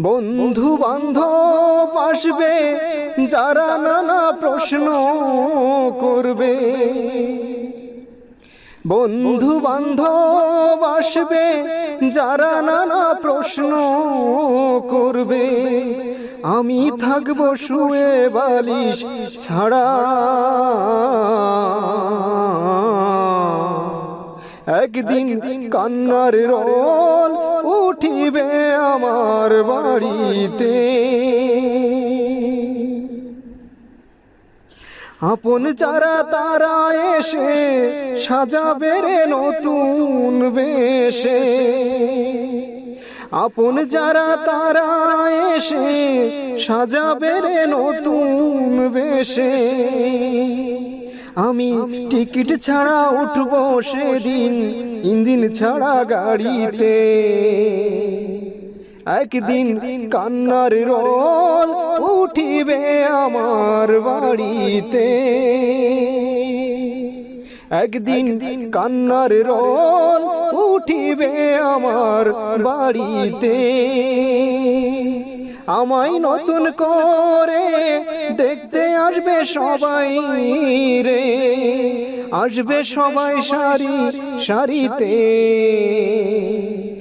বন্ধু বান্ধব আসবে, যারা নানা প্রশ্ন করবে। বন্ধু বান্ধব আসবে, যারা নানা প্রশ্ন করবে। আমি থাকব শুয়ে বালিশ ছাড়া। একদিন কান্নার রোল উঠিবে। আমার বাড়িতে। আপন যারা তারা এসে সাজাবে রে নতুন বেশে। আপন যারা তারা এসে সাজাবে রে নতুন বেশে। আমি টিকিট ছাড়া উঠবো সেদিন, ইঞ্জিন ছাড়া গাড়িতে। একদিন কান্নার রোল উঠিবে আমার বাড়িতে। একদিন কান্নার রোল উঠিবে আমার বাড়িতে। আমায় নতুন করে দেখতে আসবে সবাই রে। আসবে সবাই সারি সারিতে